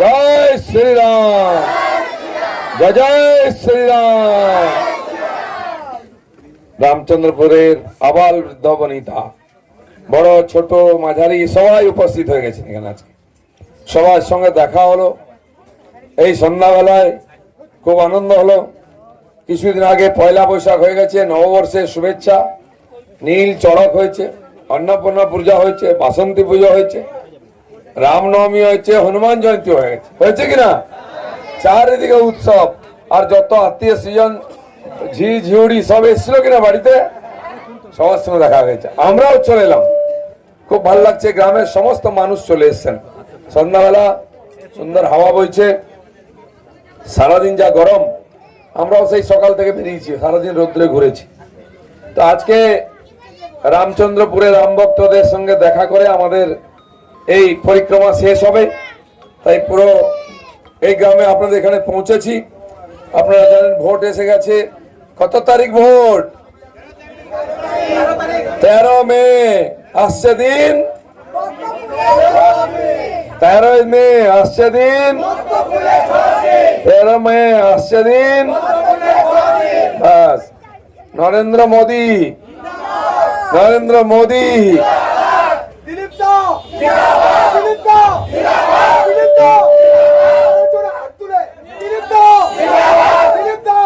জয় শ্রীরাম। জয় জয় শ্রীরাম। রামচন্দ্রপুরের আবাল বৃদ্ধ বনিতা বড়, ছোট, মাঝারি, সবাই উপস্থিত হয়ে গেছেন এখানে আজকে। সবার সঙ্গে দেখা হলো। এই সন্ধ্যাবেলায় খুব আনন্দ হলো। কিছুদিন আগে পয়লা বৈশাখ হয়ে গেছে, নববর্ষের শুভেচ্ছা। নীল চড়ক হয়েছে, অন্নপূর্ণা পূজা হয়েছে, বাসন্তী পুজো হয়েছে। রামনবমী হয়েছে, হনুমান জয়ন্তী হয়ে গেছে হয়েছে কিনা? চারিদিকে উৎসব। আর যত আত্মীয় স্বজন, ঝি, ঝিউড়ি সব এসেছিল কিনা বাড়িতে? সবার সঙ্গে দেখা গেছে আমরাও চলে এলাম। খুব ভালো লাগছে, গ্রামের সমস্ত মানুষ চলে এসছেন। সন্ধ্যাবেলা সুন্দর হাওয়া বইছে, সারাদিন যা গরম, আমরাও সেই সকাল থেকে বেরিয়েছি, সারাদিন রোদ্রে ঘুরেছি। তো আজকে রামচন্দ্রপুরের রাম ভক্তদের সঙ্গে দেখা করে আমাদের এই পরিক্রমা শেষ হবে। তাই পুরো এই গ্রামে আপনাদের এখানে পৌঁছেছি। আপনারা জানেন ভোট এসে গেছে। কত তারিখ ভোট? তেরো মে। আসছে দিন? তেরোই মে। আসছে দিন? তেরো মে। আসছে দিন? নরেন্দ্র মোদী। নরেন্দ্র মোদী দিলীপ দা দিলীপ দা দিলীপ দা জোরে হাত তুলে দিলীপ দা দিলীপ দা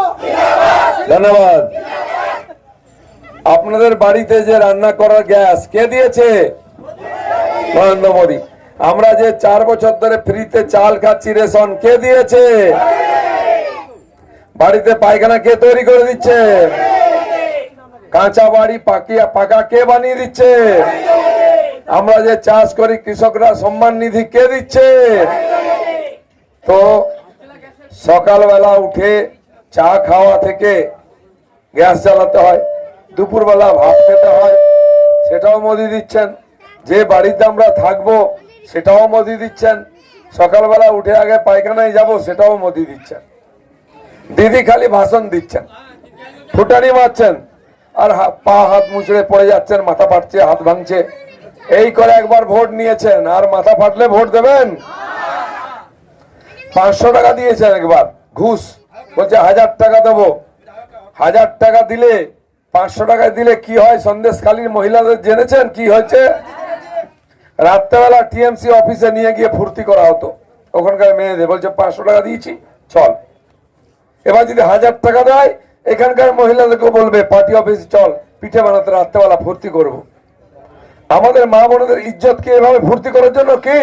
ধন্যবাদ আপনাদের বাড়িতে যে রান্না করার গ্যাস কে দিয়েছে? নরেন্দ্র মোদী। আমরা যে চার বছর ধরে ফ্রিতে চাল খাচ্ছি, রেশন কে দিয়েছে? বাড়িতে পায়খানা কে তৈরি করে দিচ্ছে? কাঁচা বাড়ি পাকিয়া পাকা কে বানিয়ে দিচ্ছে? আমরা যে চাষ করি, কৃষকরা সম্মান নিধি কে দিচ্ছে? তো সকালবেলা উঠে চা খাওয়া থেকে গ্যাস জ্বালাতে হয়। দুপুরবেলা ভাত খেতে হয়, সেটাও মোদি দিচ্ছেন। যে বাড়িতে আমরা থাকব, সেটাও মোদি দিচ্ছেন। সকালবেলা উঠে আগে পায়খানায় যাব, সেটাও মোদি দিচ্ছেন। দিদি খালি ভাষণ দিচ্ছেন। ফুটানি মারছেন, আর পা হাত মুচড়ে পড়ে যাচ্ছেন, মাথা ফাটছে, হাত ভাঙছে। এই করে একবার ভোট নিয়েছেন, আর মাথা ফাটলে ভোট দেবেন? পাঁচশো টাকা দিয়েছেন একবার, ঘুষ। বলছে, হাজার টাকা দেবো। হাজার টাকা দিলে পাঁচশো টাকা দিলে কি হয়? সন্দেশখালীর মহিলাদের জেনেছেন? কি হয়েছে? রাত্রেবেলা টিএমসি অফিসে নিয়ে গিয়ে ফুর্তি করা হতো। ওখানকার মেয়েদের। বলছে, পাঁচশো টাকা দিয়েছি, চল। এবার যদি হাজার টাকা দেয়, এখানকার মহিলাদেরকে বলবে, পার্টি অফিসে, চল, পিঠে বানাতে রাত্রেবেলা ফুর্তি করব। আমাদের মা বোনদের ইজ্জতকে এভাবে ফুর্তি করার জন্য কি?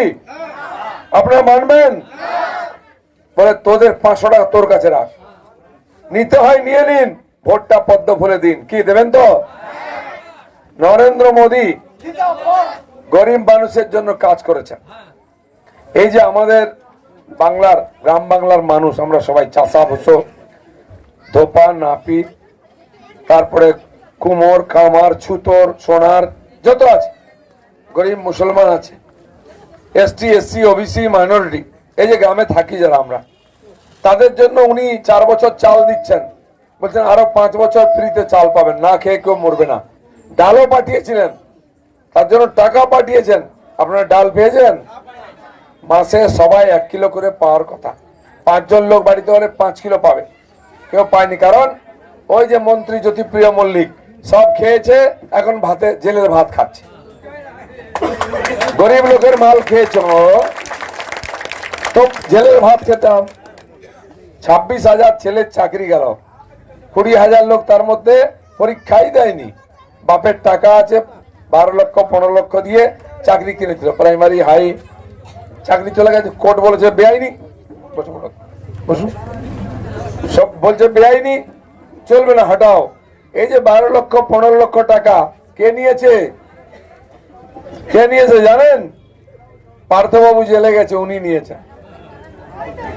আপনারা মানবেন? বলে, তোদের পাঁচশো টাকা তোর কাছে রাখ। নিতে হয়, নিয়ে নিন। ভোটটা পদ্ম ফুলে দিন। কি দেবেন তো? নরেন্দ্র মোদী গরিব মানুষের জন্য কাজ করেছেন। এই যে আমাদের বাংলার, গ্রাম বাংলার মানুষ, আমরা সবাই চাষা ভুষো ধোপা, নাপি, তারপরে কুমোর কামার ছুতর, সোনার, যত আছে, গরিব মুসলমান আছে, এসটি, এসসি, ওবিসি, মাইনরিটি, এই যে গ্রামে থাকি যারা আমরা, তাদের জন্য উনি চার বছর চাল দিচ্ছেন। বলছেন, আরও পাঁচ বছর ফ্রিতে চাল পাবেন, না খেয়ে কেউ মরবে না। ডালও পাঠিয়েছিলেন, তার জন্য টাকা পাঠিয়েছেন। আপনারা ডাল পেয়েছেন? মাসে সবাই এক কিলো করে পাওয়ার কথা। পাঁচজন লোক বাড়িতে হলে পাঁচ কিলো পাবে। কেউ পায়নি, কারণ ওই যে মন্ত্রী জ্যোতিপ্রিয় মল্লিক, সব খেয়েছে, এখন ভাতে, জেলের ভাত খাচ্ছে। গরিব লোকের মাল খেয়েছ তো জেলের ভাত খেতাম। ছাব্বিশ হাজার ছেলের চাকরি গেল। কুড়ি হাজার লোক তার মধ্যে পরীক্ষাই দেয়নি। বাপের টাকা আছে, বারো লক্ষ, পনেরো লক্ষ দিয়ে চাকরি কিনেছিল প্রাইমারি হাই চাকরি চলে গেছে, কোর্ট বলেছে বেআইনি। বসুন সব বলছে বেআইনি, চলবে না, হটাও। এই যে বারো লক্ষ, পনেরো লক্ষ টাকা, কে নিয়েছে? কে নিয়েছে, জানেন? পার্থবাবু জেলে গেছে, উনি নিয়েছেন।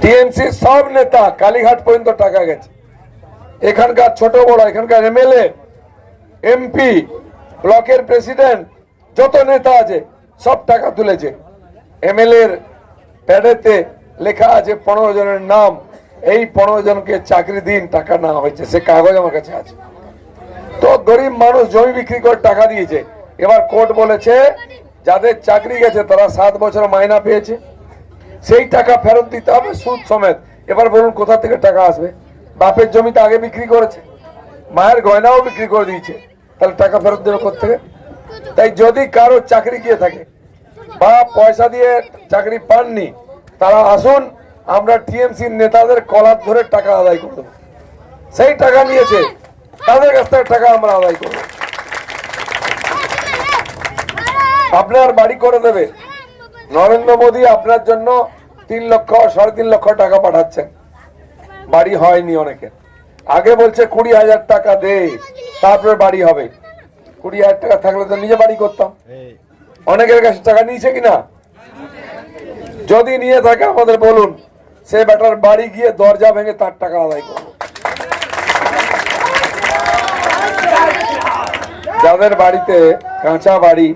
টিএমসি সব নেতা, কালীঘাট পর্যন্ত টাকা গেছে। এখানকার ছোট বড়, এখানকার এমএলএ, এমপি, ব্লকের প্রেসিডেন্ট, যত নেতা আছে, সব টাকা তুলেছে। এমএলএ এর প্যাডেতে লেখা আছে পনেরো জনের নাম। এই পনেরো জনকে চাকরি দিন, টাকা না হয়েছে, সে কাগজ আমার কাছে আছে। তো গরিব মানুষ জমি বিক্রি করে টাকা দিয়েছে। এবার কোর্ট বলেছে, যাদের চাকরি গেছে, তারা সাত বছর মাইনা পেয়েছে। সেই টাকা ফেরত দিতে হবে সুদ সমেত। এবার বলুন কোথা থেকে টাকা আসবে? বাপের জমিটা আগে বিক্রি করেছে, মায়ের গয়নাও বিক্রি করে দিয়েছে, তাহলে টাকা ফেরত দেবে থেকে তাই যদি কারও চাকরি গিয়ে থাকে, বা পয়সা দিয়ে চাকরি পাননি, তারা আসুন, আমরা টিএমসি নেতাদের কলার ধরে টাকা আদায় করব সেই টাকা নিয়েছে, তাদের কাছ থেকে টাকা আমরা আদায় করব। আপনার বাড়ি করে দেবে। নরেন্দ্র মোদী আপনার জন্য তিন লক্ষ, সাড়ে তিন লক্ষ টাকা পাঠাচ্ছেন। বাড়ি হয়নি অনেকের আগে বলছে কুড়ি হাজার টাকা দে তারপরে বাড়ি হবে। কুড়ি হাজার টাকা থাকলে তো নিজে বাড়ি করতাম। অনেকের কাছে টাকা নিয়েছে কিনা? যদি নিয়ে থাকে আমাদের বলুন সে বেটার বাড়ি গিয়ে দরজা ভেঙে তার টাকা আদায় করব যাদের বাড়িতে কাঁচা বাড়ি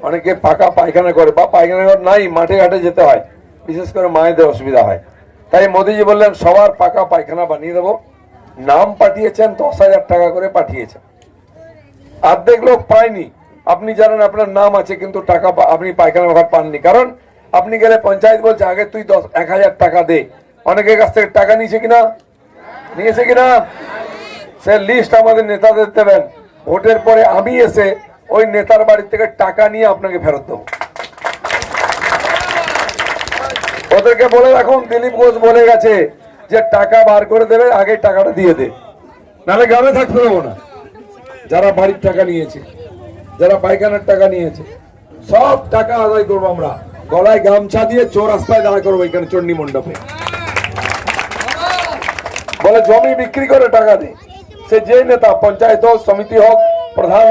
অনেকে পাকা পায়খানা করে বা পায়খানা ঘর নাই মাঠে ঘাটে যেতে হয় বিশেষ করে মায়েদের অসুবিধা হয়। তাই মোদিজি বললেন, সবার পাকা পায়খানা বানিয়ে দেবো। নাম পাঠিয়েছেন, দশ হাজার টাকা করে পাঠিয়েছেন। অর্ধেক লোক পায়নি। আপনি জানেন আপনার নাম আছে, কিন্তু টাকা আপনি পায়খানা ঘর পাননি। কারণ আপনি গেলে পঞ্চায়েত বলছে, আগে তুই দশ এক হাজার টাকা দে। অনেকের কাছ থেকে টাকা নিয়েছে কিনা? নিয়েছে কিনা? সে লিস্ট আমাদের নেতাদের দেবেন। ভোটের পরে আমি এসে ওই নেতার বাড়ি থেকে টাকা নিয়ে আপনাকে ফেরত দেবো। ওদেরকে বলে রাখুন, দিলীপ ঘোষ বলে গেছে যে টাকা বার করে দেবে, আগে টাকাটা দিয়ে দে। নাহলে গ্রামে থাকতে দেবো না। যারা বাড়ির টাকা নিয়েছে, যারা পায়খানার টাকা নিয়েছে, সব টাকা আদায় করব আমরা। গলায় গামছা দিয়ে চোর রাস্তায় দাঁড়া করব এখানে চণ্ডী মণ্ডপে। বলে জমি বিক্রি করে টাকা দে। সে যে নেতা, পঞ্চায়েত হোক, সমিতি হোক, প্রধান